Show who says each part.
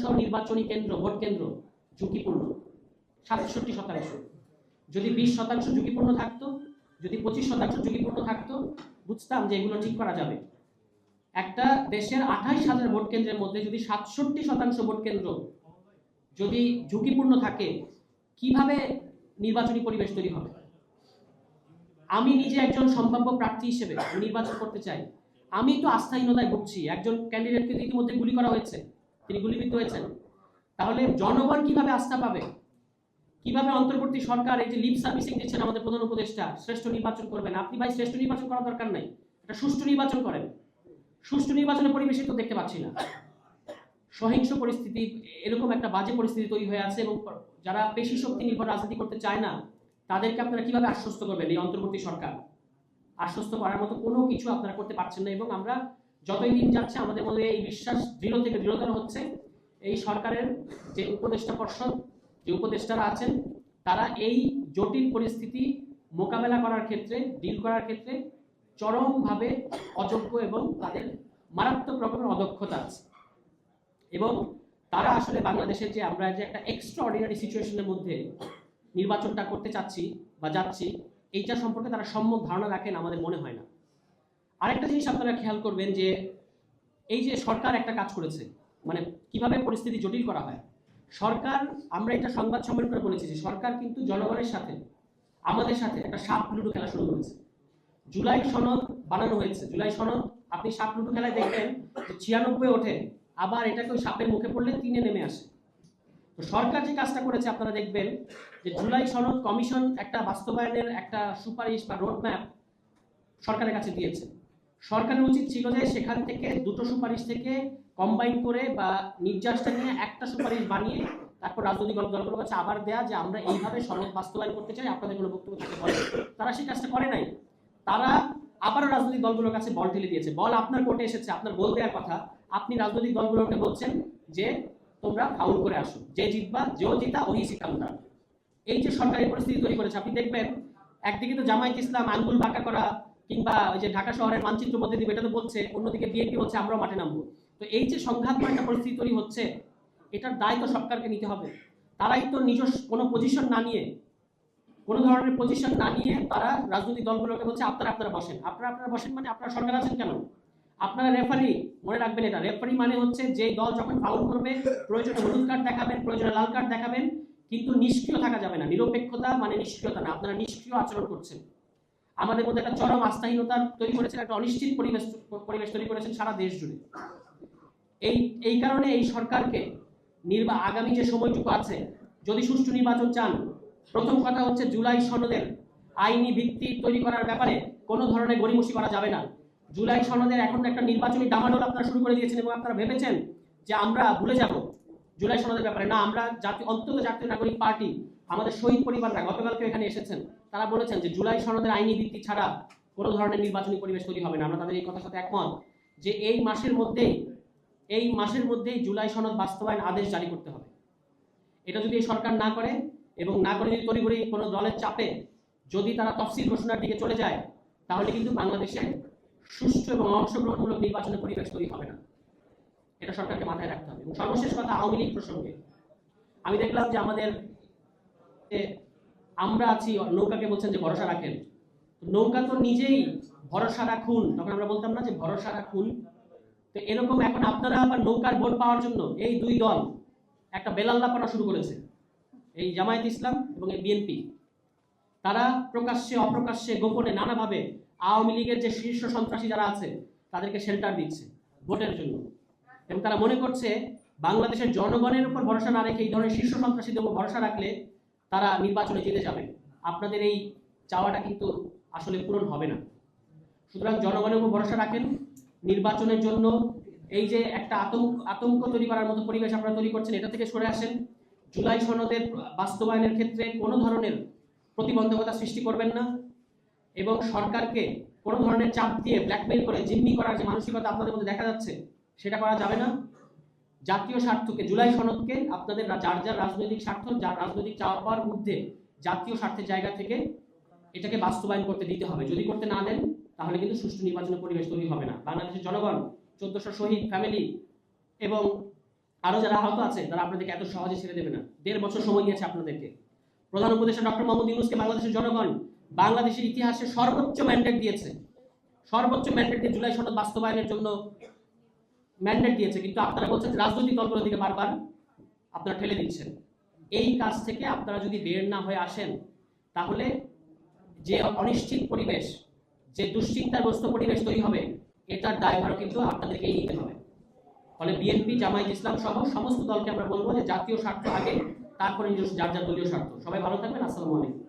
Speaker 1: সব নির্বাচনী কেন্দ্র, ভোট কেন্দ্র ঝুঁকিপূর্ণ, সাতষট্টি শতাংশ। যদি বিশ শতাংশ ঝুঁকিপূর্ণ থাকতো, যদি পঁচিশ শতাংশ ঝুঁকিপূর্ণ থাকতো, বুঝতাম যে এগুলো ঠিক করা যাবে। একটা দেশের আঠাইশ হাজার ভোট কেন্দ্রের মধ্যে যদি সাতষট্টি শতাংশ ভোট কেন্দ্র যদি ঝুঁকিপূর্ণ থাকে, কীভাবে নির্বাচনী পরিবেশ তৈরি হবে? আমি নিজে একজন সম্ভাব্য প্রার্থী হিসেবে নির্বাচন করতে চাই। আমি তো আস্থাহীনতায় ভুগছি। একজন ক্যান্ডিডেটকে ইতিমধ্যে গুলি করা হয়েছে। তিনি গুলিবিদ্ধ হয়েছেন। তাহলে জনগণ কীভাবে আস্থা পাবে? কীভাবে অন্তর্বর্তী সরকার এই যে লিপ সার্ভিসিং দিচ্ছেন আমাদের প্রধান উপদেষ্টা, শ্রেষ্ঠ নির্বাচন করবেন? আপনি ভাই, শ্রেষ্ঠ নির্বাচন করার দরকার নাই। একটা সুষ্ঠু নির্বাচন করেন। সুষ্ঠু নির্বাচনের পরিবেশে তো দেখতে পাচ্ছি না। সহিংস পরিস্থিতি, এরকম একটা বাজে পরিস্থিতি তৈরি হয়ে আছে এবং যারা পেশি শক্তি নির্ভর রাজনীতি করতে চায় না, তাদেরকে আপনারা কীভাবে আশ্বস্ত করবেন এই অন্তর্বর্তী সরকার? আশ্বস্ত করার মতো কোনো কিছু আপনারা করতে পারছেন না এবং আমরা যতই দিন যাচ্ছে, আমাদের মধ্যে এই বিশ্বাস দৃঢ় থেকে দৃঢ়তর হচ্ছে, এই সরকারের যে উপদেষ্টা পর্ষদ, যে উপদেষ্টারা আছেন, তারা এই জটিল পরিস্থিতি মোকাবেলা করার ক্ষেত্রে ডিল করার ক্ষেত্রে চরমভাবে অযোগ্য এবং তাদের মারাত্মক রকমের অদক্ষতা আছে। এবং তারা আসলে বাংলাদেশের যে আমরা যে একটা এক্সট্রা অর্ডিনারি সিচুয়েশনের মধ্যে নির্বাচনটা করতে চাচ্ছি বা যাচ্ছি, এইটা সম্পর্কে তারা সম্যক ধারণা রাখেন, আমাদের মনে হয় না। আরেকটা জিনিস আপনারা খেয়াল করবেন যে এই যে সরকার একটা কাজ করেছে মানে কীভাবে পরিস্থিতি জটিল করা হয়। সরকার, আমরা এটা সংবাদ সম্মেলন করে বলেছি যে সরকার কিন্তু জনগণের সাথে, আমাদের সাথে একটা সাপ লুডো খেলা শুরু করেছে। জুলাই সনদ বানানো হয়েছে। জুলাই সনদ, আপনি সাপ লুডো খেলায় দেখবেন যে ছিয়ানব্বই ওঠে, আবার এটাকে ওই সাপের মুখে পড়লে তিনে নেমে আসে। তো সরকার যে কাজটা করেছে, আপনারা দেখবেন যে জুলাই সনদ কমিশন একটা বাস্তবায়নের একটা সুপারিশ বা রোডম্যাপ সরকারের কাছে দিয়েছে। সরকারের উচিত ছিল যে সেখান থেকে দুটো সুপারিশ থেকে কম্বাইন করে বা নির্যাসটা নিয়ে একটা সুপারিশ বানিয়ে তারপর রাজনৈতিক দল- দলগুলোর কাছে আবার দেয়া যে আমরা এইভাবে সনদ বাস্তবায়ন করতে চাই, আপনাদের কোনো বক্তব্য থাকতে পারে তারা সেই কাজটা করে নাই। তারা আবারও রাজনৈতিক দলগুলোর কাছে বল ঠেলে দিয়েছে। বল আপনার কোর্টে এসেছে, আপনার বল দেওয়ার কথা। আপনি রাজনৈতিক দলগুলোকে বলছেন যে তোমরা ফাউল করে আসো। যে জিতবা যেও জিতা, ওই সিকামটা এই যে সরকারি পরিস্থিতি তৈরি করেছে, আপনি দেখবেন, একদিকে তো জামায়াত ইসলাম আঙ্গুল বাঁকা করা কিংবা ওই যে ঢাকা শহরের মানচিত্র মধ্যে দিবে এটা তো বলছে, অন্যদিকে বিএনপি হচ্ছে, আমরাও মাঠে নামবো। তো এই যে সংঘাতময় একটা পরিস্থিতি তৈরি হচ্ছে, এটার দায় তো সরকারকে নিতে হবে। তারাই তো নিজস্ব কোনো পজিশন না নিয়ে, কোনো ধরনের পজিশন না নিয়ে তারা রাজনৈতিক দলগুলোকে বলছে, আপনারা আপনারা বসেন। আপনারা আপনারা বসেন মানে আপনারা সরকার আছেন কেন? আপনারা রেফারি মনে রাখবেন এটা। রেফারি মানে হচ্ছে যে দল যখন ফাউল করবে, প্রয়োজনে হলুদ কার্ড দেখাবেন, প্রয়োজনে লাল কার্ড দেখাবেন, কিন্তু নিষ্ক্রিয় থাকা যাবে না। নিরপেক্ষতা মানে নিষ্ক্রিয়তা না। আপনারা নিষ্ক্রিয় আচরণ করছেন। আমাদের মধ্যে একটা চরম আস্থাহীনতা তৈরি করেছেন একটা অনিশ্চিত পরিবেশ পরিবেশ তৈরি করেছেন সারা দেশ জুড়ে। এই এই কারণে এই সরকারকে নির্বা, আগামী যে সময়টুকু আছে, যদি সুষ্ঠু নির্বাচন চান, প্রথম কথা হচ্ছে জুলাই সনদের আইনি ভিত্তি তৈরি করার ব্যাপারে কোনো ধরনের গড়িমসি করা যাবে না। জুলাই সনদের এখন একটা নির্বাচনী ডামাডোল আপনারা শুরু করে দিয়েছেন এবং আপনারা ভেবেছেন যে আমরা ভুলে যাব। জুলাই সনদের ব্যাপারে না, আমরা জাতীয় অন্তত জাতীয় নাগরিক পার্টি আমাদের শহীদ পরিবাররা গতকালকে এখানে এসেছেন। তারা বলেছেন যে জুলাই সনদের আইনি ভিত্তি ছাড়া কোনো ধরনের নির্বাচনী পরিবেশ তৈরি হবে না। আমরা তাদের এই কথার সাথে একমত যে এই মাসের মধ্যেই, এই মাসের মধ্যেই জুলাই সনদ বাস্তবায়ন আদেশ জারি করতে হবে। এটা যদি সরকার না করে এবং না করে যদি তড়িঘড়ি কোনো দলের চাপে যদি তারা তফসিল ঘোষণার দিকে চলে যায়, তাহলে কিন্তু বাংলাদেশে সুষ্ঠু এবং অংশগ্রহণমূলক নির্বাচনের পরিবেশ তৈরি হবে না। এটা সরকারকে মাথায় রাখতে হবে। এবং সর্বশেষ কথা আওয়ামী লীগ প্রসঙ্গে। আমি দেখলাম যে আমাদের আমরা আছি, নৌকাকে বলছেন যে ভরসা রাখেন। নৌকা তো নিজেই ভরসা রাখুন। তখন আমরা বলতাম না যে ভরসা রাখুন। তো এরকম এখন আপনারা আবার নৌকার ভোট পাওয়ার জন্য এই দুই দল একটা বেলাল্লাপনা শুরু করেছে। এই জামায়াত ইসলাম এবং এই বিএনপি। তারা প্রকাশ্যে, অপ্রকাশ্যে, গোপনে, নানাভাবে আওয়ামী লীগের যে শীর্ষ সন্ত্রাসী যারা আছে, তাদেরকে শেল্টার দিচ্ছে ভোটের জন্য। এবং তারা মনে করছে, বাংলাদেশের জনগণের উপর ভরসা না রেখে এই ধরনের শীর্ষ সন্ত্রাসীদের উপর ভরসা রাখলে তারা নির্বাচনে জিতে যাবেন। আপনাদের এই চাওয়াটা কিন্তু আসলে পূরণ হবে না। সুতরাং জনগণের উপর ভরসা রাখেন। নির্বাচনের জন্য এই যে একটা আতঙ্ক আতঙ্ক তৈরি করার মতো পরিবেশ আপনারা তৈরি করছেন, এটা থেকে সরে আসেন। জুলাই সনদের বাস্তবায়নের ক্ষেত্রে কোনো ধরনের প্রতিবন্ধকতা সৃষ্টি করবেন না এবং সরকারকে কোনো ধরনের চাপ দিয়ে ব্ল্যাকমেইল করে, জিম্মি করার যে মানসিকতা আপনাদের মধ্যে দেখা যাচ্ছে, সেটা করা যাবে না। জাতীয় স্বার্থকে, জুলাই সনদকে আপনাদের যার যার রাজনৈতিক স্বার্থ, যার রাজনৈতিক চাওয়া পাওয়ার ঊর্ধ্বে জাতীয় স্বার্থের জায়গা থেকে এটাকে বাস্তবায়ন করতে দিতে হবে। যদি করতে না দেন, তাহলে কিন্তু সুষ্ঠু নির্বাচনের পরিবেশ তৈরি হবে না। বাংলাদেশের জনগণ, চোদ্দশো শহীদ ফ্যামিলি এবং আরও যারা আহত আছে, তারা আপনাদেরকে এত সহজে ছেড়ে দেবে না। দেড় বছর সময় নিয়েছে আপনাদেরকে। প্রধান উপদেষ্টা ডক্টর মোহাম্মদ ইউনুসকে বাংলাদেশের জনগণ বাংলাদেশের ইতিহাসে সর্বোচ্চ ম্যান্ডেট দিয়েছে। সর্বোচ্চ ম্যান্ডেট দিয়ে জুলাই সনদ বাস্তবায়নের জন্য ম্যান্ডেট দিয়েছে, কিন্তু আপনারা বলছেন রাজনৈতিক দলগুলোর দিকে বারবার আপনারা ঠেলে দিচ্ছেন। এই কাজ থেকে আপনারা যদি বের না হয়ে আসেন, তাহলে যে অনিশ্চিত পরিবেশ, যে দুশ্চিন্তাগ্রস্ত পরিবেশ তৈরি হবে, এটার দায়ভার কিন্তু আপনাদেরকেই নিতে হবে। ফলে বিএনপি জামায়াত ইসলাম সহ সমস্ত দলকে আমরা বলব যে জাতীয় স্বার্থ আগে, তারপরে নিজস্ব, যার যার দলীয় স্বার্থ। সবাই ভালো থাকবেন, আসসালামু আলাইকুম।